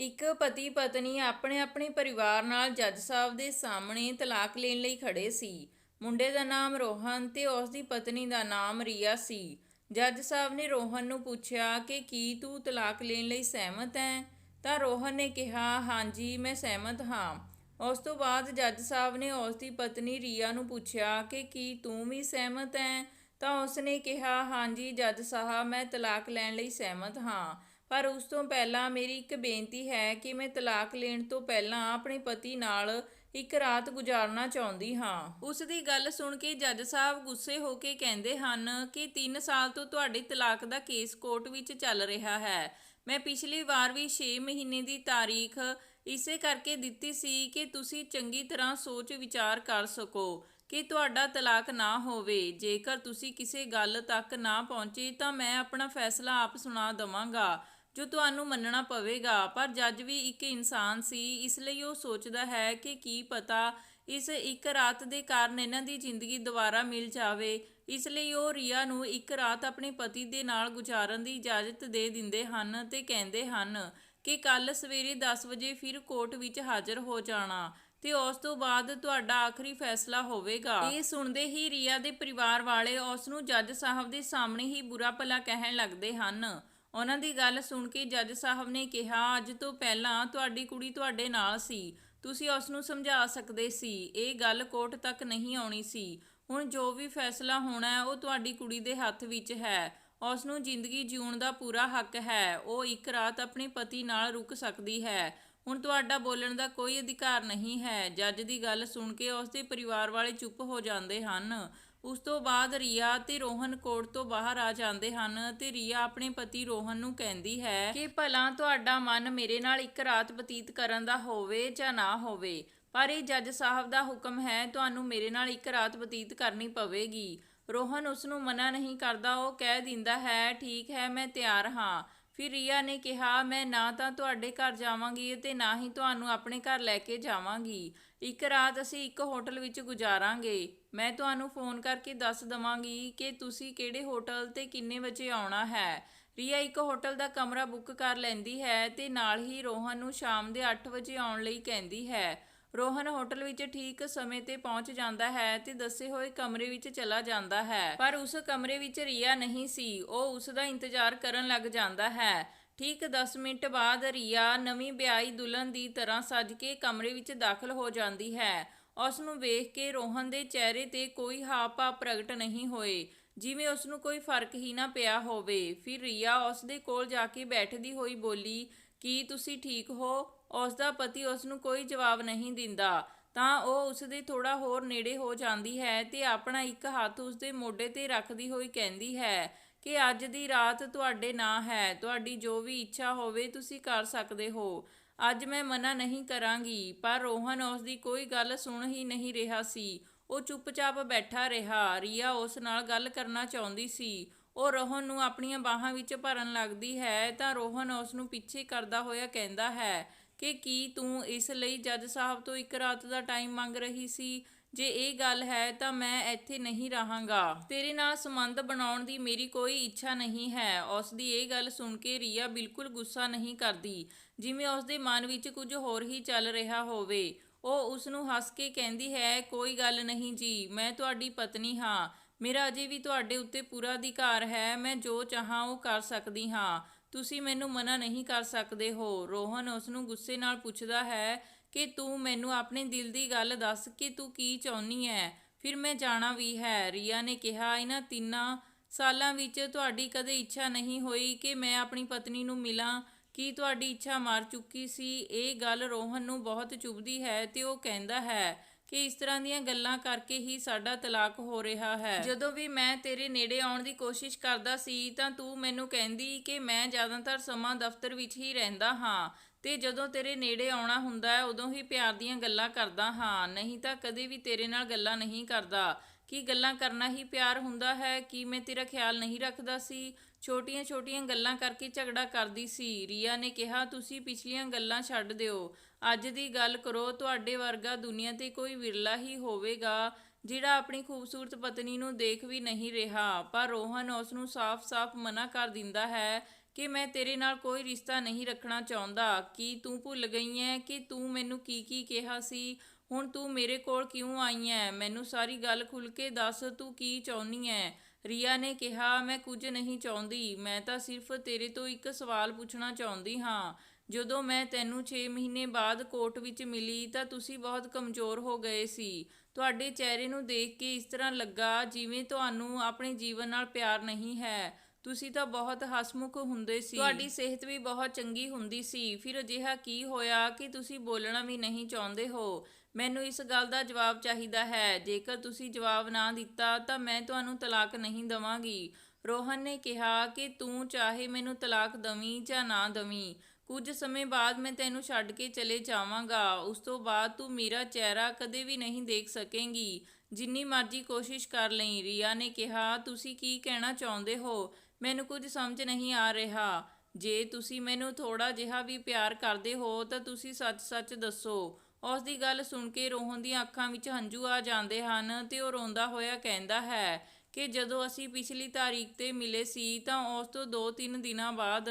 ਇੱਕ ਪਤੀ ਪਤਨੀ ਆਪਣੇ ਆਪਣੇ ਪਰਿਵਾਰ ਨਾਲ ਜੱਜ ਸਾਹਿਬ ਦੇ ਸਾਹਮਣੇ ਤਲਾਕ ਲੈਣ ਲਈ ਖੜੇ ਸੀ। ਮੁੰਡੇ ਦਾ ਨਾਮ ਰੋਹਨ ਤੇ ਉਸ ਦੀ ਪਤਨੀ ਦਾ ਨਾਮ ਰੀਆ ਸੀ। ਜੱਜ ਸਾਹਿਬ ਨੇ ਰੋਹਨ ਨੂੰ ਪੁੱਛਿਆ ਕਿ ਕੀ ਤੂੰ ਤਲਾਕ ਲੈਣ ਲਈ ਸਹਿਮਤ ਹੈ ਤਾਂ ਰੋਹਨ ਨੇ ਕਿਹਾ, ਹਾਂਜੀ, ਮੈਂ ਸਹਿਮਤ ਹਾਂ। ਉਸ ਤੋਂ ਬਾਅਦ ਜੱਜ ਸਾਹਿਬ ਨੇ ਉਸ ਦੀ ਪਤਨੀ ਰੀਆ ਨੂੰ ਪੁੱਛਿਆ ਕਿ ਕੀ ਤੂੰ ਵੀ ਸਹਿਮਤ ਹੈ ਤਾਂ ਉਸ ਨੇ ਕਿਹਾ, ਹਾਂਜੀ ਜੱਜ ਸਾਹਿਬ, ਮੈਂ ਤਲਾਕ ਲੈਣ ਲਈ ਸਹਿਮਤ ਹਾਂ। ਪਰ ਉਸ ਤੋਂ ਪਹਿਲਾਂ ਮੇਰੀ ਇੱਕ ਬੇਨਤੀ ਹੈ ਕਿ ਮੈਂ ਤਲਾਕ ਲੈਣ ਤੋਂ ਪਹਿਲਾਂ ਆਪਣੇ ਪਤੀ ਨਾਲ ਇੱਕ ਰਾਤ ਗੁਜ਼ਾਰਨਾ ਚਾਹੁੰਦੀ ਹਾਂ। ਉਸ ਦੀ ਗੱਲ ਸੁਣ ਕੇ ਜੱਜ ਸਾਹਿਬ ਗੁੱਸੇ ਹੋ ਕੇ ਕਹਿੰਦੇ ਹਨ ਕਿ 3 ਸਾਲ ਤੋਂ ਤੁਹਾਡੇ ਤਲਾਕ ਦਾ ਕੇਸ ਕੋਰਟ ਵਿੱਚ ਚੱਲ ਰਿਹਾ ਹੈ। ਮੈਂ ਪਿਛਲੀ ਵਾਰ ਵੀ 6 ਮਹੀਨੇ ਦੀ ਤਾਰੀਖ ਇਸੇ ਕਰਕੇ ਦਿੱਤੀ ਸੀ ਕਿ ਤੁਸੀਂ ਚੰਗੀ ਤਰ੍ਹਾਂ ਸੋਚ ਵਿਚਾਰ ਕਰ ਸਕੋ ਕਿ ਤੁਹਾਡਾ ਤਲਾਕ ਨਾ ਹੋਵੇ। ਜੇਕਰ ਤੁਸੀਂ ਕਿਸੇ ਗੱਲ ਤੱਕ ਨਾ ਪਹੁੰਚੇ ਤਾਂ ਮੈਂ ਆਪਣਾ ਫੈਸਲਾ ਆਪ ਸੁਣਾ ਦਵਾਂਗਾ। ਜੋ ਤੁਹਾਨੂੰ ਮੰਨਣਾ ਪਵੇਗਾ, ਪਰ ਜੱਜ ਵੀ ਇੱਕ ਇਨਸਾਨ ਸੀ, ਇਸ ਲਈ ਉਹ ਸੋਚਦਾ ਹੈ ਕਿ ਕੀ ਪਤਾ ਇਸ ਇੱਕ ਰਾਤ ਦੇ ਕਾਰਨ ਇਹਨਾਂ ਦੀ ਜ਼ਿੰਦਗੀ ਦੁਬਾਰਾ ਮਿਲ ਜਾਵੇ। ਇਸ ਲਈ ਉਹ ਰੀਆ ਨੂੰ ਇੱਕ ਰਾਤ ਆਪਣੇ ਪਤੀ ਦੇ ਨਾਲ ਗੁਜ਼ਾਰਨ ਦੀ ਇਜਾਜ਼ਤ ਦੇ ਦਿੰਦੇ ਹਨ ਤੇ ਕਹਿੰਦੇ ਹਨ ਕਿ ਕੱਲ ਸਵੇਰੇ 10 ਵਜੇ ਫਿਰ ਕੋਰਟ ਵਿੱਚ ਹਾਜ਼ਰ ਹੋ ਜਾਣਾ ਤੇ ਉਸ ਤੋਂ ਬਾਅਦ ਤੁਹਾਡਾ ਆਖਰੀ ਫੈਸਲਾ ਹੋਵੇਗਾ। ਇਹ ਸੁਣਦੇ ਹੀ ਰੀਆ ਦੇ ਪਰਿਵਾਰ ਵਾਲੇ ਉਸ ਨੂੰ ਜੱਜ ਸਾਹਿਬ ਦੇ ਸਾਹਮਣੇ ਹੀ ਬੁਰਾ ਭਲਾ ਕਹਿਣ ਲੱਗਦੇ ਹਨ। ਉਹਨਾਂ ਦੀ ਗੱਲ ਸੁਣ ਕੇ ਜੱਜ ਸਾਹਿਬ ਨੇ ਕਿਹਾ, ਅੱਜ ਤੋਂ ਪਹਿਲਾਂ ਤੁਹਾਡੀ ਕੁੜੀ ਤੁਹਾਡੇ ਨਾਲ ਸੀ। ਤੁਸੀਂ ਉਸ ਨੂੰ ਸਮਝਾ ਸਕਦੇ ਸੀ। ਇਹ ਗੱਲ ਕੋਰਟ ਤੱਕ ਨਹੀਂ ਆਉਣੀ ਸੀ। ਹੁਣ ਜੋ ਵੀ ਫੈਸਲਾ ਹੋਣਾ ਹੈ, ਉਹ ਤੁਹਾਡੀ ਕੁੜੀ ਦੇ ਹੱਥ ਵਿੱਚ ਹੈ। ਉਸ ਨੂੰ ਜ਼ਿੰਦਗੀ ਜਿਉਣ ਦਾ ਪੂਰਾ ਹੱਕ ਹੈ। ਉਹ ਇੱਕ ਰਾਤ ਆਪਣੇ ਪਤੀ ਨਾਲ ਰੁਕ ਸਕਦੀ ਹੈ। ਹੁਣ ਤੁਹਾਡਾ ਬੋਲਣ ਦਾ ਕੋਈ ਅਧਿਕਾਰ ਨਹੀਂ ਹੈ। ਜੱਜ ਦੀ ਗੱਲ ਸੁਣ ਕੇ ਉਸ ਦੇ ਪਰਿਵਾਰ ਵਾਲੇ ਚੁੱਪ ਹੋ ਜਾਂਦੇ ਹਨ। ਉਸ ਤੋਂ ਬਾਅਦ ਰੀਆ ਤੇ ਰੋਹਨ ਕੋਰਟ ਤੋਂ ਬਾਹਰ ਆ ਜਾਂਦੇ ਹਨ ਤੇ ਰੀਆ ਆਪਣੇ ਪਤੀ ਰੋਹਨ ਨੂੰ ਕਹਿੰਦੀ ਹੈ ਕਿ ਭਲਾ ਤੁਹਾਡਾ ਮਨ ਮੇਰੇ ਨਾਲ ਇੱਕ ਰਾਤ ਬਤੀਤ ਕਰਨ ਦਾ ਹੋਵੇ ਜਾਂ ਨਾ ਹੋਵੇ, ਪਰ ਇਹ ਜੱਜ ਸਾਹਿਬ ਦਾ ਹੁਕਮ ਹੈ ਤੁਹਾਨੂੰ ਮੇਰੇ ਨਾਲ ਇੱਕ ਰਾਤ ਬਤੀਤ ਕਰਨੀ ਪਵੇਗੀ। ਰੋਹਨ ਉਸ ਨੂੰ ਮਨਾ ਨਹੀਂ ਕਰਦਾ, ਉਹ ਕਹਿ ਦਿੰਦਾ ਹੈ, ਠੀਕ ਹੈ, ਮੈਂ ਤਿਆਰ ਹਾਂ। ਫਿਰ ਰੀਆ ਨੇ ਕਿਹਾ, ਮੈਂ ਨਾ ਤਾਂ ਤੁਹਾਡੇ ਘਰ ਜਾਵਾਂਗੀ ਤੇ ਨਾ ਹੀ ਤੁਹਾਨੂੰ ਆਪਣੇ ਘਰ ਲੈ ਕੇ ਜਾਵਾਂਗੀ। ਇੱਕ ਰਾਤ ਅਸੀਂ ਇੱਕ ਹੋਟਲ ਵਿੱਚ ਗੁਜ਼ਾਰਾਂਗੇ। ਮੈਂ ਤੁਹਾਨੂੰ ਫੋਨ ਕਰਕੇ ਦੱਸ ਦਵਾਂਗੀ ਕਿ ਤੁਸੀਂ ਕਿਹੜੇ ਹੋਟਲ ਤੇ ਕਿੰਨੇ ਵਜੇ ਆਉਣਾ ਹੈ। ਰੀਆ ਇੱਕ ਹੋਟਲ ਦਾ ਕਮਰਾ ਬੁੱਕ ਕਰ ਲੈਂਦੀ ਹੈ ਤੇ ਨਾਲ ਹੀ ਰੋਹਨ ਨੂੰ ਸ਼ਾਮ ਦੇ 8 ਵਜੇ ਆਉਣ ਲਈ ਕਹਿੰਦੀ ਹੈ। ਰੋਹਨ ਹੋਟਲ ਵਿੱਚ ਠੀਕ ਸਮੇਂ ਤੇ ਪਹੁੰਚ ਜਾਂਦਾ ਹੈ ਤੇ ਦੱਸੇ ਹੋਏ ਕਮਰੇ ਵਿੱਚ ਚਲਾ ਜਾਂਦਾ ਹੈ। ਪਰ ਉਸ ਕਮਰੇ ਵਿੱਚ ਰੀਆ ਨਹੀਂ ਸੀ। ਉਹ ਉਸ ਦਾ ਇੰਤਜ਼ਾਰ ਕਰਨ ਲੱਗ ਜਾਂਦਾ ਹੈ। ਠੀਕ 10 ਮਿੰਟ ਬਾਅਦ ਰੀਆ ਨਵੀਂ ਵਿਆਹੀ ਦੁਲਹਨ ਦੀ ਤਰ੍ਹਾਂ ਸੱਜ ਕੇ ਕਮਰੇ ਵਿੱਚ ਦਾਖਲ ਹੋ ਜਾਂਦੀ ਹੈ। ਉਸ ਨੂੰ ਵੇਖ ਕੇ ਰੋਹਨ ਦੇ ਚਿਹਰੇ ਤੇ ਕੋਈ ਹਾਵ-ਭਾਵ ਪ੍ਰਗਟ ਨਹੀਂ ਹੋਏ। ਜਿਵੇਂ ਉਸ ਨੂੰ ਕੋਈ ਫ਼ਰਕ ਹੀ ਨਾ ਪਿਆ ਹੋਵੇ। ਫਿਰ ਰੀਆ ਉਸ ਦੇ ਕੋਲ ਜਾ ਕੇ ਬੈਠਦੀ ਹੋਈ ਬੋਲੀ, ਕੀ ਤੁਸੀਂ ਠੀਕ ਹੋ? ਉਸ ਦਾ ਪਤੀ ਉਸ ਨੂੰ ਕੋਈ ਜਵਾਬ ਨਹੀਂ ਦਿੰਦਾ। ਤਾਂ ਉਹ ਉਸ ਦੇ ਥੋੜਾ ਹੋਰ ਨੇੜੇ ਹੋ ਜਾਂਦੀ ਹੈ ਤੇ ਆਪਣਾ ਇੱਕ ਹੱਥ ਉਸ ਦੇ ਮੋਢੇ ਤੇ ਰੱਖਦੀ ਹੋਈ ਕਹਿੰਦੀ ਹੈ ਕਿ ਅੱਜ ਦੀ ਰਾਤ ਤੁਹਾਡੇ ਨਾਂ ਹੈ, ਤੁਹਾਡੀ ਜੋ ਵੀ ਇੱਛਾ ਹੋਵੇ ਤੁਸੀਂ ਕਰ ਸਕਦੇ ਹੋ। ਅੱਜ ਮੈਂ ਮਨਾ ਨਹੀਂ ਕਰਾਂਗੀ, ਪਰ ਰੋਹਨ ਉਸ ਦੀ ਕੋਈ ਗੱਲ ਸੁਣ ਹੀ ਨਹੀਂ ਰਿਹਾ ਸੀ। ਉਹ ਚੁੱਪਚਾਪ ਬੈਠਾ ਰਿਹਾ, ਰੀਆ ਉਸ ਨਾਲ ਗੱਲ ਕਰਨਾ ਚਾਹੁੰਦੀ ਸੀ। ਉਹ ਰੋਹਨ ਨੂੰ ਆਪਣੀਆਂ ਬਾਹਾਂ ਵਿੱਚ ਭਰਨ ਲੱਗਦੀ ਹੈ ਤਾਂ ਰੋਹਨ ਉਸ ਨੂੰ ਪਿੱਛੇ ਕਰਦਾ ਹੋਇਆ ਕਹਿੰਦਾ ਹੈ ਕਿ ਕੀ ਤੂੰ ਇਸ ਲਈ ਜੱਜ ਸਾਹਿਬ ਤੋਂ ਇੱਕ ਰਾਤ ਦਾ ਟਾਈਮ ਮੰਗ ਰਹੀ ਸੀ? ਜੇ ਇਹ ਗੱਲ ਹੈ ਤਾਂ ਮੈਂ ਇੱਥੇ ਨਹੀਂ ਰਹਾਂਗਾ। ਤੇਰੇ ਨਾਲ ਸੰਬੰਧ ਬਣਾਉਣ ਦੀ ਮੇਰੀ ਕੋਈ ਇੱਛਾ ਨਹੀਂ ਹੈ। ਉਸ ਦੀ ਇਹ ਗੱਲ ਸੁਣ ਕੇ ਰੀਆ ਬਿਲਕੁਲ ਗੁੱਸਾ ਨਹੀਂ ਕਰਦੀ। ਜਿਵੇਂ ਉਸ ਦੇ ਮਨ ਵਿੱਚ ਕੁਝ ਹੋਰ ਹੀ ਚੱਲ ਰਿਹਾ ਹੋਵੇ। ਉਹ ਉਸ ਨੂੰ ਹੱਸ ਕੇ ਕਹਿੰਦੀ ਹੈ, ਕੋਈ ਗੱਲ ਨਹੀਂ ਜੀ, ਮੈਂ ਤੁਹਾਡੀ ਪਤਨੀ ਹਾਂ। ਮੇਰਾ ਅਜੇ ਵੀ ਤੁਹਾਡੇ ਉੱਤੇ ਪੂਰਾ ਅਧਿਕਾਰ ਹੈ। ਮੈਂ ਜੋ ਚਾਹਾਂ ਉਹ ਕਰ ਸਕਦੀ ਹਾਂ। ਤੁਸੀਂ ਮੈਨੂੰ ਮਨਾ ਨਹੀਂ ਕਰ ਸਕਦੇ ਹੋ। ਰੋਹਨ ਉਸ ਨੂੰ ਗੁੱਸੇ ਨਾਲ ਪੁੱਛਦਾ ਹੈ ਕਿ ਤੂੰ ਮੈਨੂੰ ਆਪਣੇ ਦਿਲ ਦੀ ਗੱਲ ਦੱਸ ਕਿ ਤੂੰ ਕੀ ਚਾਹੁੰਨੀ ਹੈ ਫਿਰ ਮੈਂ ਜਾਣਾ ਵੀ ਹੈ। ਰੀਆ ਨੇ ਕਿਹਾ ਇਹਨਾਂ ਤਿੰਨਾਂ ਸਾਲਾਂ ਵਿੱਚ ਤੁਹਾਡੀ ਕਦੇ ਇੱਛਾ ਨਹੀਂ ਹੋਈ ਕਿ ਮੈਂ ਆਪਣੀ ਪਤਨੀ ਨੂੰ ਮਿਲਾਂ। ਕੀ ਤੁਹਾਡੀ ਇੱਛਾ ਮਰ ਚੁੱਕੀ ਸੀ? ਇਹ ਗੱਲ ਰੋਹਨ ਨੂੰ ਬਹੁਤ ਚੁਭਦੀ ਹੈ ਤੇ ਉਹ ਕਹਿੰਦਾ ਹੈ ਕਿ ਇਸ ਤਰ੍ਹਾਂ ਦੀਆਂ ਗੱਲਾਂ ਕਰਕੇ ਹੀ ਸਾਡਾ ਤਲਾਕ ਹੋ ਰਿਹਾ ਹੈ। ਜਦੋਂ ਵੀ ਮੈਂ ਤੇਰੇ ਨੇੜੇ ਆਉਣ ਦੀ ਕੋਸ਼ਿਸ਼ ਕਰਦਾ ਸੀ, ਤਾਂ ਤੂੰ ਮੈਨੂੰ ਕਹਿੰਦੀ ਕਿ ਮੈਂ ਜ਼ਿਆਦਾਤਰ ਸਮਾਂ ਦਫ਼ਤਰ ਵਿੱਚ ਹੀ ਰਹਿੰਦਾ ਹਾਂ ਤੇ ਜਦੋਂ ਤੇਰੇ ਨੇੜੇ ਆਉਣਾ ਹੁੰਦਾ ਹੈ, ਉਦੋਂ ਹੀ ਪਿਆਰ ਦੀਆਂ ਗੱਲਾਂ ਕਰਦਾ ਹਾਂ। ਨਹੀਂ ਤਾਂ ਕਦੇ ਵੀ ਤੇਰੇ ਨਾਲ ਗੱਲਾਂ ਨਹੀਂ ਕਰਦਾ। ਕੀ ਗੱਲਾਂ ਕਰਨਾ ਹੀ ਪਿਆਰ ਹੁੰਦਾ ਹੈ, ਕੀ ਮੈਂ ਤੇਰਾ ਖਿਆਲ ਨਹੀਂ ਰੱਖਦਾ ਸੀ। ਛੋਟੀਆਂ-ਛੋਟੀਆਂ ਗੱਲਾਂ ਕਰਕੇ ਝਗੜਾ ਕਰਦੀ ਸੀ। ਰੀਆ ਨੇ ਕਿਹਾ, ਤੁਸੀਂ ਪਿਛਲੀਆਂ ਗੱਲਾਂ ਛੱਡ ਦਿਓ। ਅੱਜ ਦੀ ਗੱਲ ਕਰੋ, ਤੁਹਾਡੇ ਵਰਗਾ ਦੁਨੀਆ ਤੇ ਕੋਈ ਵਿਰਲਾ ਹੀ ਹੋਵੇਗਾ, ਜਿਹੜਾ ਆਪਣੀ ਖੂਬਸੂਰਤ ਪਤਨੀ ਨੂੰ ਦੇਖ ਵੀ ਨਹੀਂ ਰਿਹਾ। ਪਰ ਰੋਹਨ ਉਸ ਨੂੰ ਸਾਫ਼-ਸਾਫ਼ ਮਨਾ ਕਰ ਦਿੰਦਾ ਹੈ ਕਿ ਮੈਂ ਤੇਰੇ ਨਾਲ ਕੋਈ ਰਿਸ਼ਤਾ ਨਹੀਂ ਰੱਖਣਾ ਚਾਹੁੰਦਾ। ਕੀ ਤੂੰ ਭੁੱਲ ਗਈ ਹੈ? ਕਿ ਤੂੰ ਮੈਨੂੰ ਕੀ ਕੀ ਕਿਹਾ ਸੀ? ਹੁਣ ਤੂੰ ਮੇਰੇ ਕੋਲ ਕਿਉਂ ਆਈ ਹੈ ਮੈਨੂੰ ਸਾਰੀ ਗੱਲ ਖੁੱਲ ਕੇ ਦੱਸ, ਤੂੰ ਕੀ ਚਾਹੁੰਦੀ ਹੈ ਰੀਆ ਨੇ ਕਿਹਾ, ਮੈਂ ਕੁਝ ਨਹੀਂ ਚਾਹੁੰਦੀ। ਮੈਂ ਤਾਂ ਸਿਰਫ ਤੇਰੇ ਤੋਂ ਇੱਕ ਸਵਾਲ ਪੁੱਛਣਾ ਚਾਹੁੰਦੀ ਹਾਂ। ਜਦੋਂ ਮੈਂ ਤੈਨੂੰ 6 ਮਹੀਨੇ ਬਾਅਦ ਕੋਰਟ ਵਿੱਚ ਮਿਲੀ, ਤਾਂ ਤੁਸੀਂ ਬਹੁਤ ਕਮਜ਼ੋਰ ਹੋ ਗਏ ਸੀ। ਤੁਹਾਡੇ ਚਿਹਰੇ ਨੂੰ ਦੇਖ ਕੇ ਇਸ ਤਰ੍ਹਾਂ ਲੱਗਾ ਜਿਵੇਂ ਤੁਹਾਨੂੰ ਆਪਣੇ ਜੀਵਨ ਨਾਲ ਪਿਆਰ ਨਹੀਂ ਹੈ। ਤੁਸੀਂ ਤਾਂ ਬਹੁਤ ਹਸਮੁਖ ਹੁੰਦੇ ਸੀ। ਤੁਹਾਡੀ ਸਿਹਤ ਵੀ ਬਹੁਤ ਚੰਗੀ ਹੁੰਦੀ ਸੀ। ਫਿਰ ਅਜਿਹਾ ਕੀ ਹੋਇਆ ਕਿ ਤੁਸੀਂ ਬੋਲਣਾ ਵੀ ਨਹੀਂ ਚਾਹੁੰਦੇ ਹੋ? ਮੈਨੂੰ ਇਸ ਗੱਲ ਦਾ ਜਵਾਬ ਚਾਹੀਦਾ ਹੈ। ਜੇਕਰ ਤੁਸੀਂ ਜਵਾਬ ਨਾ ਦਿੱਤਾ ਤਾਂ ਮੈਂ ਤੁਹਾਨੂੰ ਤਲਾਕ ਨਹੀਂ ਦਵਾਂਗੀ। ਰੋਹਨ ਨੇ ਕਿਹਾ ਕਿ ਤੂੰ ਚਾਹੇ ਮੈਨੂੰ ਤਲਾਕ ਦਵੀਂ ਜਾਂ ਨਾ ਦਵੀਂ, ਕੁਝ ਸਮੇਂ ਬਾਅਦ ਮੈਂ ਤੈਨੂੰ ਛੱਡ ਕੇ ਚਲੇ ਜਾਵਾਂਗਾ। ਉਸ ਤੋਂ ਬਾਅਦ ਤੂੰ ਮੇਰਾ ਚਿਹਰਾ ਕਦੇ ਵੀ ਨਹੀਂ ਦੇਖ ਸਕੇਂਗੀ। ਜਿੰਨੀ ਮਰਜ਼ੀ ਕੋਸ਼ਿਸ਼ ਕਰ ਲਈ, ਰੀਆ ਨੇ ਕਿਹਾ, ਤੁਸੀਂ ਕੀ ਕਹਿਣਾ ਚਾਹੁੰਦੇ ਹੋ? ਮੈਨੂੰ ਕੁਝ ਸਮਝ ਨਹੀਂ ਆ ਰਿਹਾ। ਜੇ ਤੁਸੀਂ ਮੈਨੂੰ ਥੋੜਾ ਜਿਹਾ ਵੀ ਪਿਆਰ ਕਰਦੇ ਹੋ ਤਾਂ ਤੁਸੀਂ ਸੱਚ-ਸੱਚ ਦੱਸੋ। ਉਸ ਦੀ ਗੱਲ ਸੁਣ ਕੇ ਰੋਹਨ ਦੀਆਂ ਅੱਖਾਂ ਵਿੱਚ ਹੰਝੂ ਆ ਜਾਂਦੇ ਹਨ ਤੇ ਉਹ ਰੋਂਦਾ ਹੋਇਆ ਕਹਿੰਦਾ ਹੈ ਕਿ ਜਦੋਂ ਅਸੀਂ ਪਿਛਲੀ ਤਾਰੀਖ ਤੇ ਮਿਲੇ ਸੀ ਤਾਂ ਉਸ ਤੋਂ 2-3 ਦਿਨਾਂ ਬਾਅਦ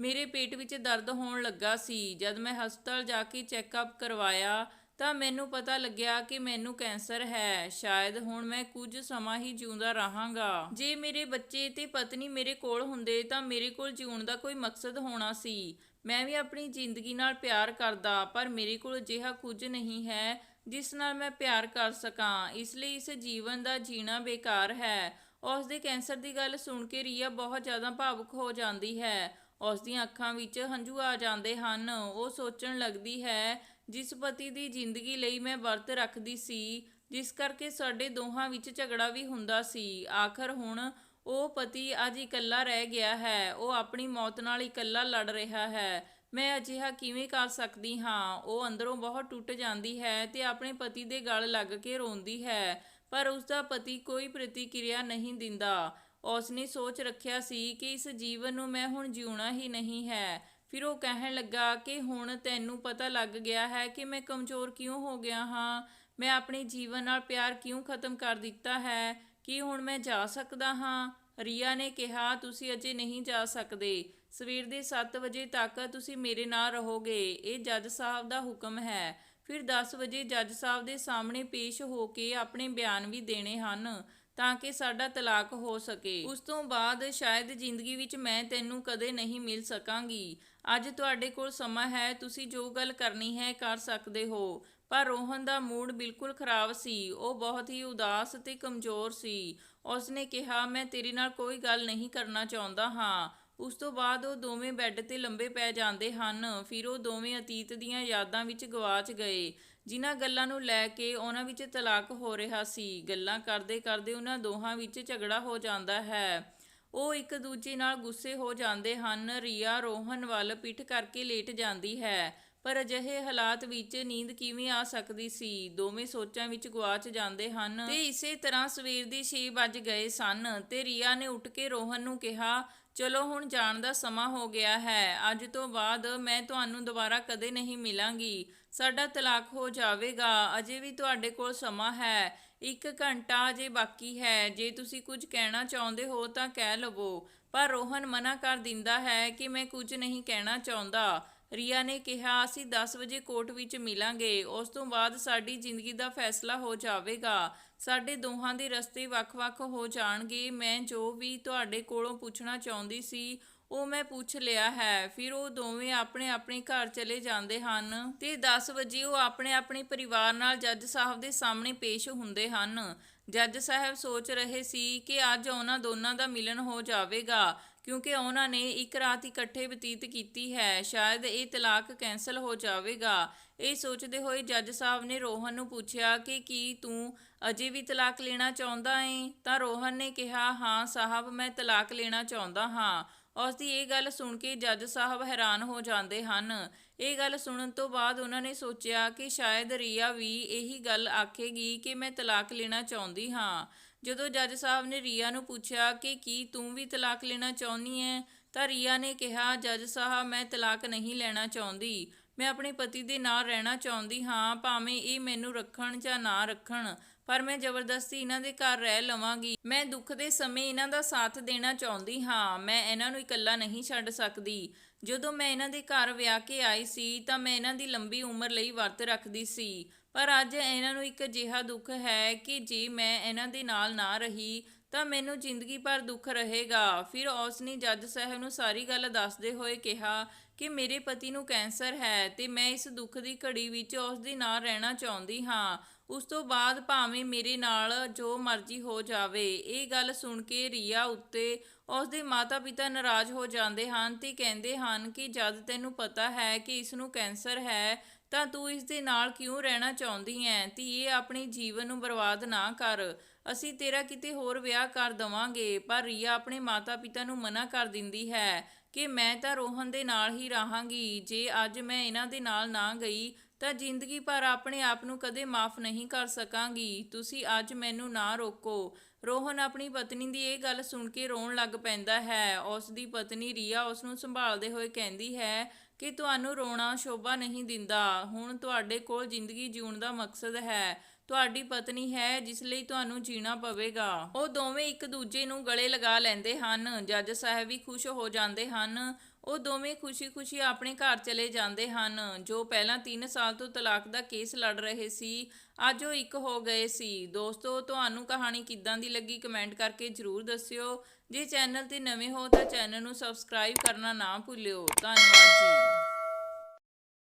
ਮੇਰੇ ਪੇਟ ਵਿੱਚ ਦਰਦ ਹੋਣ ਲੱਗਾ ਸੀ। ਜਦ ਮੈਂ ਹਸਪਤਾਲ ਜਾ ਕੇ ਚੈੱਕਅਪ ਕਰਵਾਇਆ ਤਾਂ ਮੈਨੂੰ ਪਤਾ ਲੱਗਿਆ ਕਿ ਮੈਨੂੰ ਕੈਂਸਰ ਹੈ। ਸ਼ਾਇਦ ਹੁਣ ਮੈਂ ਕੁਝ ਸਮਾਂ ਹੀ ਜਿਉਂਦਾ ਰਹਾਂਗਾ। ਜੇ ਮੇਰੇ ਬੱਚੇ ਤੇ ਪਤਨੀ ਮੇਰੇ ਕੋਲ ਹੁੰਦੇ ਤਾਂ ਮੇਰੇ ਕੋਲ ਜਿਉਣ ਦਾ ਕੋਈ ਮਕਸਦ ਹੋਣਾ ਸੀ। ਮੈਂ ਵੀ ਆਪਣੀ ਜ਼ਿੰਦਗੀ ਨਾਲ ਪਿਆਰ ਕਰਦਾ, ਪਰ ਮੇਰੇ ਕੋਲ ਅਜਿਹਾ ਕੁਝ ਨਹੀਂ ਹੈ ਜਿਸ ਨਾਲ ਮੈਂ ਪਿਆਰ ਕਰ ਸਕਾਂ। ਇਸ ਲਈ ਇਸ ਜੀਵਨ ਦਾ ਜੀਣਾ ਬੇਕਾਰ ਹੈ। ਉਸ ਦੇ ਕੈਂਸਰ ਦੀ ਗੱਲ ਸੁਣ ਕੇ ਰੀਆ ਬਹੁਤ ਜ਼ਿਆਦਾ ਭਾਵੁਕ ਹੋ ਜਾਂਦੀ ਹੈ। ਉਸ ਦੀਆਂ ਅੱਖਾਂ ਵਿੱਚ ਹੰਝੂ ਆ ਜਾਂਦੇ ਹਨ। ਉਹ ਸੋਚਣ ਲੱਗਦੀ ਹੈ ਜਿਸ ਪਤੀ ਦੀ ਜ਼ਿੰਦਗੀ ਲਈ ਮੈਂ ਵਰਤ ਰੱਖਦੀ ਸੀ, ਜਿਸ ਕਰਕੇ ਸਾਡੇ ਦੋਹਾਂ ਵਿੱਚ ਝਗੜਾ ਵੀ ਹੁੰਦਾ ਸੀ। ਆਖਰ ਹੁਣ ਉਹ ਪਤੀ ਅੱਜ ਇਕੱਲਾ ਰਹਿ ਗਿਆ ਹੈ, ਉਹ ਆਪਣੀ ਮੌਤ ਨਾਲ ਇਕੱਲਾ ਲੜ ਰਿਹਾ ਹੈ। ਮੈਂ ਅਜਿਹਾ ਕਿਵੇਂ ਕਰ ਸਕਦੀ ਹਾਂ? ਉਹ ਅੰਦਰੋਂ ਬਹੁਤ ਟੁੱਟ ਜਾਂਦੀ ਹੈ ਤੇ ਆਪਣੇ ਪਤੀ ਦੇ ਗਲ ਲੱਗ ਕੇ ਰੋਂਦੀ ਹੈ, ਪਰ ਉਸ ਦਾ ਪਤੀ ਕੋਈ ਪ੍ਰਤੀਕਿਰਿਆ ਨਹੀਂ ਦਿੰਦਾ। ਉਸ ਨੇ ਸੋਚ ਰੱਖਿਆ ਸੀ ਕਿ ਇਸ ਜੀਵਨ ਨੂੰ ਮੈਂ ਹੁਣ ਜਿਉਣਾ ਹੀ ਨਹੀਂ ਹੈ। ਫਿਰ ਉਹ ਕਹਿਣ ਲੱਗਾ ਕਿ ਹੁਣ ਤੈਨੂੰ ਪਤਾ ਲੱਗ ਗਿਆ ਹੈ ਕਿ ਮੈਂ ਕਮਜ਼ੋਰ ਕਿਉਂ ਹੋ ਗਿਆ ਹਾਂ? ਮੈਂ ਆਪਣੇ ਜੀਵਨ ਨਾਲ ਪਿਆਰ ਕਿਉਂ ਖਤਮ ਕਰ ਦਿੱਤਾ ਹੈ? ਕੀ ਹੁਣ ਮੈਂ ਜਾ ਸਕਦਾ ਹਾਂ? ਰੀਆ ਨੇ ਕਿਹਾ, ਤੁਸੀਂ ਅਜੇ ਨਹੀਂ ਜਾ ਸਕਦੇ। ਸਵੇਰ ਦੇ 7 ਵਜੇ ਤੱਕ ਤੁਸੀਂ ਮੇਰੇ ਨਾਲ ਰਹੋਗੇ। ਇਹ ਜੱਜ ਸਾਹਿਬ ਦਾ ਹੁਕਮ ਹੈ। ਫਿਰ 10 ਵਜੇ ਜੱਜ ਸਾਹਿਬ ਦੇ ਸਾਹਮਣੇ ਪੇਸ਼ ਹੋ ਕੇ ਆਪਣੇ ਬਿਆਨ ਵੀ ਦੇਣੇ ਹਨ। ਤਾਂ ਕਿ ਸਾਡਾ ਤਲਾਕ ਹੋ ਸਕੇ। ਉਸ ਤੋਂ ਬਾਅਦ ਸ਼ਾਇਦ ਜ਼ਿੰਦਗੀ ਵਿੱਚ ਮੈਂ ਤੈਨੂੰ ਕਦੇ ਨਹੀਂ ਮਿਲ ਸਕਾਂਗੀ। ਅੱਜ ਤੁਹਾਡੇ ਕੋਲ ਸਮਾਂ ਹੈ, ਤੁਸੀਂ ਜੋ ਗੱਲ ਕਰਨੀ ਹੈ ਕਰ ਸਕਦੇ ਹੋ। ਪਰ ਰੋਹਨ ਦਾ ਮੂਡ ਬਿਲਕੁਲ ਖਰਾਬ ਸੀ। ਉਹ ਬਹੁਤ ਹੀ ਉਦਾਸ ਤੇ ਕਮਜ਼ੋਰ ਸੀ। ਉਸਨੇ ਕਿਹਾ, ਮੈਂ ਤੇਰੇ ਨਾਲ ਕੋਈ ਗੱਲ ਨਹੀਂ ਕਰਨਾ ਚਾਹੁੰਦਾ ਹਾਂ। ਉਸ ਤੋਂ ਬਾਅਦ ਉਹ ਦੋਵੇਂ ਬੈੱਡ ਤੇ ਲੰਬੇ ਪੈ ਜਾਂਦੇ ਹਨ। ਫਿਰ ਉਹ ਦੋਵੇਂ ਅਤੀਤ ਦੀਆਂ ਯਾਦਾਂ ਵਿੱਚ ਗਵਾਚ ਗਏ। ਜਿਨ੍ਹਾਂ ਗੱਲਾਂ ਨੂੰ ਲੈ ਕੇ ਉਹਨਾਂ ਵਿੱਚ ਤਲਾਕ ਹੋ ਰਿਹਾ ਸੀ, ਗੱਲਾਂ ਕਰਦੇ ਕਰਦੇ ਉਹਨਾਂ ਦੋਹਾਂ ਵਿੱਚ ਝਗੜਾ ਹੋ ਜਾਂਦਾ ਹੈ। ਉਹ ਇੱਕ ਦੂਜੇ ਨਾਲ ਗੁੱਸੇ ਹੋ ਜਾਂਦੇ ਹਨ, ਰੀਆ ਰੋਹਨ ਵੱਲ ਪਿੱਠ ਕਰਕੇ ਲੇਟ ਜਾਂਦੀ ਹੈ, ਪਰ ਅਜਿਹੇ ਹਾਲਾਤ ਵਿੱਚ ਨੀਂਦ ਕਿਵੇਂ ਆ ਸਕਦੀ ਸੀ? ਦੋਵੇਂ ਸੋਚਾਂ ਵਿੱਚ ਗਵਾਚ ਜਾਂਦੇ ਹਨ। ਤੇ ਇਸੇ ਤਰ੍ਹਾਂ ਸਵੇਰ ਦੇ 6 ਵੱਜ ਗਏ ਸਨ ਤੇ ਰੀਆ ਨੇ ਉੱਠ ਕੇ ਰੋਹਨ ਨੂੰ ਕਿਹਾ, ਚਲੋ ਹੁਣ ਜਾਣ ਦਾ ਸਮਾਂ ਹੋ ਗਿਆ ਹੈ। ਅੱਜ ਤੋਂ ਬਾਅਦ ਮੈਂ ਤੁਹਾਨੂੰ ਦੁਬਾਰਾ ਕਦੇ ਨਹੀਂ ਮਿਲਾਂਗੀ। ਸਾਡਾ ਤਲਾਕ ਹੋ ਜਾਵੇਗਾ। ਅਜੇ ਵੀ ਤੁਹਾਡੇ ਕੋਲ ਸਮਾਂ ਹੈ। ਇੱਕ ਘੰਟਾ ਅਜੇ ਬਾਕੀ ਹੈ। ਜੇ ਤੁਸੀਂ ਕੁਝ ਕਹਿਣਾ ਚਾਹੁੰਦੇ ਹੋ ਤਾਂ ਕਹਿ ਲਵੋ। ਪਰ ਰੋਹਨ ਮਨਾ ਕਰ ਦਿੰਦਾ ਹੈ ਕਿ ਮੈਂ ਕੁਝ ਨਹੀਂ ਕਹਿਣਾ ਚਾਹੁੰਦਾ। ਰੀਆ ਨੇ ਕਿਹਾ, ਅਸੀਂ 10 ਵਜੇ ਕੋਰਟ ਵਿੱਚ ਮਿਲਾਂਗੇ। ਉਸ ਤੋਂ ਬਾਅਦ ਸਾਡੀ ਜ਼ਿੰਦਗੀ ਦਾ ਫੈਸਲਾ ਹੋ ਜਾਵੇਗਾ। ਸਾਡੇ ਦੋਹਾਂ ਦੇ ਰਸਤੇ ਵੱਖ-ਵੱਖ ਹੋ ਜਾਣਗੇ। ਮੈਂ ਜੋ ਵੀ ਤੁਹਾਡੇ ਕੋਲੋਂ ਪੁੱਛਣਾ ਚਾਹੁੰਦੀ ਸੀ ਉਹ ਮੈਂ ਪੁੱਛ ਲਿਆ ਹੈ। ਫਿਰ ਉਹ ਦੋਵੇਂ ਆਪਣੇ ਆਪਣੇ ਘਰ ਚਲੇ ਜਾਂਦੇ ਹਨ ਤੇ 10 ਵਜੇ ਉਹ ਆਪਣੇ ਆਪਣੇ ਪਰਿਵਾਰ ਨਾਲ ਜੱਜ ਸਾਹਿਬ ਦੇ ਸਾਹਮਣੇ ਪੇਸ਼ ਹੁੰਦੇ ਹਨ। ਜੱਜ ਸਾਹਿਬ ਸੋਚ ਰਹੇ ਸੀ ਕਿ ਅੱਜ ਉਹਨਾਂ ਦੋਨਾਂ ਦਾ ਮਿਲਨ ਹੋ ਜਾਵੇਗਾ, ਕਿਉਂਕਿ ਉਹਨਾਂ ਨੇ ਇੱਕ ਰਾਤ ਇਕੱਠੇ ਬਤੀਤ ਕੀਤੀ ਹੈ। ਸ਼ਾਇਦ ਇਹ ਤਲਾਕ ਕੈਨਸਲ ਹੋ ਜਾਵੇਗਾ। ਇਹ ਸੋਚਦੇ ਹੋਏ ਜੱਜ ਸਾਹਿਬ ਨੇ ਰੋਹਨ ਨੂੰ ਪੁੱਛਿਆ ਕਿ ਕੀ ਤੂੰ ਅਜੇ ਵੀ ਤਲਾਕ ਲੈਣਾ ਚਾਹੁੰਦਾ ਏ? ਤਾਂ ਰੋਹਨ ਨੇ ਕਿਹਾ, ਹਾਂ, ਸਾਹਿਬ, ਮੈਂ ਤਲਾਕ ਲੈਣਾ ਚਾਹੁੰਦਾ ਹਾਂ। ਉਸ ਦੀ ਇਹ ਗੱਲ ਸੁਣ ਕੇ ਜੱਜ ਸਾਹਿਬ ਹੈਰਾਨ ਹੋ ਜਾਂਦੇ ਹਨ। ਇਹ ਗੱਲ ਸੁਣਨ ਤੋਂ ਬਾਅਦ ਉਹਨਾਂ ਨੇ ਸੋਚਿਆ ਕਿ ਸ਼ਾਇਦ ਰੀਆ ਵੀ ਇਹੀ ਗੱਲ ਆਖੇਗੀ ਕਿ ਮੈਂ ਤਲਾਕ ਲੈਣਾ ਚਾਹੁੰਦੀ ਹਾਂ। ਜਦੋਂ ਜੱਜ ਸਾਹਿਬ ਨੇ ਰੀਆ ਨੂੰ ਪੁੱਛਿਆ ਕਿ ਕੀ ਤੂੰ ਵੀ ਤਲਾਕ ਲੈਣਾ ਚਾਹੁੰਦੀ ਹੈ ਤਾਂ ਰੀਆ ਨੇ ਕਿਹਾ, ਜੱਜ ਸਾਹਿਬ, ਮੈਂ ਤਲਾਕ ਨਹੀਂ ਲੈਣਾ ਚਾਹੁੰਦੀ। ਮੈਂ ਆਪਣੇ ਪਤੀ ਦੇ ਨਾਲ ਰਹਿਣਾ ਚਾਹੁੰਦੀ ਹਾਂ, ਭਾਵੇਂ ਇਹ ਮੈਨੂੰ ਰੱਖਣ ਜਾਂ ਨਾ ਰੱਖਣ। ਪਰ ਮੈਂ ਜ਼ਬਰਦਸਤੀ ਇਹਨਾਂ ਦੇ ਘਰ ਰਹਿ ਲਵਾਂਗੀ। ਮੈਂ ਦੁੱਖ ਦੇ ਸਮੇਂ ਇਹਨਾਂ ਦਾ ਸਾਥ ਦੇਣਾ ਚਾਹੁੰਦੀ ਹਾਂ। ਮੈਂ ਇਹਨਾਂ ਨੂੰ ਇਕੱਲਾ ਨਹੀਂ ਛੱਡ ਸਕਦੀ। ਜਦੋਂ ਮੈਂ ਇਹਨਾਂ ਦੇ ਘਰ ਵਿਆਹ ਕੇ ਆਈ ਸੀ, ਤਾਂ ਮੈਂ ਇਹਨਾਂ ਦੀ ਲੰਬੀ ਉਮਰ ਲਈ ਵਰਤ ਰੱਖਦੀ ਸੀ। ਪਰ ਅੱਜ ਇਹਨਾਂ ਨੂੰ ਇੱਕ ਅਜਿਹਾ ਦੁੱਖ ਹੈ ਕਿ ਜੇ ਮੈਂ ਇਹਨਾਂ ਦੇ ਨਾਲ ਨਾ ਰਹੀ, ਤਾਂ ਮੈਨੂੰ ਜ਼ਿੰਦਗੀ ਭਰ ਦੁੱਖ ਰਹੇਗਾ। ਫਿਰ ਉਸ ਨੇ ਜੱਜ ਸਾਹਿਬ ਨੂੰ ਸਾਰੀ ਗੱਲ ਦੱਸਦੇ ਹੋਏ ਕਿਹਾ ਕਿ ਮੇਰੇ ਪਤੀ ਨੂੰ ਕੈਂਸਰ ਹੈ ਤੇ ਮੈਂ ਇਸ ਦੁੱਖ ਦੀ ਘੜੀ ਵਿੱਚ ਉਸ ਦੇ ਨਾਲ ਰਹਿਣਾ ਚਾਹੁੰਦੀ ਹਾਂ। ਉਸ ਤੋਂ ਬਾਅਦ ਭਾਵੇਂ ਮੇਰੇ ਨਾਲ ਜੋ ਮਰਜ਼ੀ ਹੋ ਜਾਵੇ। ਇਹ ਗੱਲ ਸੁਣ ਕੇ ਰੀਆ ਉੱਤੇ ਉਸ ਦੇ ਮਾਤਾ-ਪਿਤਾ ਨਾਰਾਜ਼ ਹੋ ਜਾਂਦੇ ਹਨ ਤੇ ਕਹਿੰਦੇ ਹਨ ਕਿ ਜਦ ਤੈਨੂੰ ਪਤਾ ਹੈ ਕਿ ਇਸ ਨੂੰ ਕੈਂਸਰ ਹੈ, ਤਾਂ ਤੂੰ ਇਸ ਦੇ ਨਾਲ ਕਿਉਂ ਰਹਿਣਾ ਚਾਹੁੰਦੀ ਹੈ ਧੀਏ, ਆਪਣੇ ਜੀਵਨ ਨੂੰ ਬਰਬਾਦ ਨਾ ਕਰ। ਅਸੀਂ ਤੇਰਾ ਕਿਤੇ ਹੋਰ ਵਿਆਹ ਕਰ ਦਵਾਂਗੇ, ਪਰ ਰੀਆ ਆਪਣੇ ਮਾਤਾ-ਪਿਤਾ ਨੂੰ ਮਨਾ ਕਰ ਦਿੰਦੀ ਹੈ ਕਿ ਮੈਂ ਤਾਂ ਰੋਹਨ ਦੇ ਨਾਲ ਹੀ ਰਹਾਂਗੀ। ਜੇ ਅੱਜ ਮੈਂ ਇਹਨਾਂ ਦੇ ਨਾਲ ਨਾ ਗਈ ਤਾਂ ਜ਼ਿੰਦਗੀ ਭਰ ਆਪਣੇ ਆਪ ਨੂੰ ਕਦੇ ਮਾਫ ਨਹੀਂ ਕਰ ਸਕਾਂਗੀ। ਤੁਸੀਂ ਅੱਜ ਮੈਨੂੰ ਨਾ ਰੋਕੋ। ਰੋਹਨ ਆਪਣੀ ਪਤਨੀ ਦੀ ਇਹ ਗੱਲ ਸੁਣ ਕੇ ਰੋਣ ਲੱਗ ਪੈਂਦਾ ਹੈ। ਉਸ ਦੀ ਪਤਨੀ ਰੀਆ ਉਸ ਨੂੰ ਸੰਭਾਲਦੇ ਹੋਏ ਕਹਿੰਦੀ ਹੈ ਕਿ ਤੁਹਾਨੂੰ ਰੋਣਾ ਸ਼ੋਭਾ ਨਹੀਂ ਦਿੰਦਾ। ਹੁਣ ਤੁਹਾਡੇ ਕੋਲ ਜ਼ਿੰਦਗੀ ਜਿਉਣ ਦਾ ਮਕਸਦ ਹੈ। ਤੁਹਾਡੀ ਪਤਨੀ ਹੈ ਜਿਸ ਲਈ ਤੁਹਾਨੂੰ ਜੀਣਾ ਪਵੇਗਾ। ਉਹ ਦੋਵੇਂ ਇੱਕ ਦੂਜੇ ਨੂੰ ਗਲੇ ਲਗਾ ਲੈਂਦੇ ਹਨ। ਜੱਜ ਸਾਹਿਬ ਵੀ ਖੁਸ਼ ਹੋ ਜਾਂਦੇ ਹਨ। ਉਹ ਦੋਵੇਂ ਖੁਸ਼ੀ-ਖੁਸ਼ੀ ਆਪਣੇ ਘਰ ਚਲੇ ਜਾਂਦੇ ਹਨ। ਜੋ ਪਹਿਲਾਂ 3 ਸਾਲ ਤੋਂ ਤਲਾਕ ਦਾ ਕੇਸ ਲੜ ਰਹੇ ਸੀ, ਅੱਜ ਉਹ ਇੱਕ ਹੋ ਗਏ ਸੀ। ਦੋਸਤੋ, ਤੁਹਾਨੂੰ ਕਹਾਣੀ ਕਿੱਦਾਂ ਦੀ ਲੱਗੀ ਕਮੈਂਟ ਕਰਕੇ ਜਰੂਰ ਦੱਸਿਓ। ਜੇ ਚੈਨਲ ਤੇ ਨਵੇਂ ਹੋ ਤਾਂ ਚੈਨਲ ਨੂੰ ਸਬਸਕ੍ਰਾਈਬ ਕਰਨਾ ਨਾ ਭੁੱਲਿਓ। ਧੰਨਵਾਦ ਜੀ।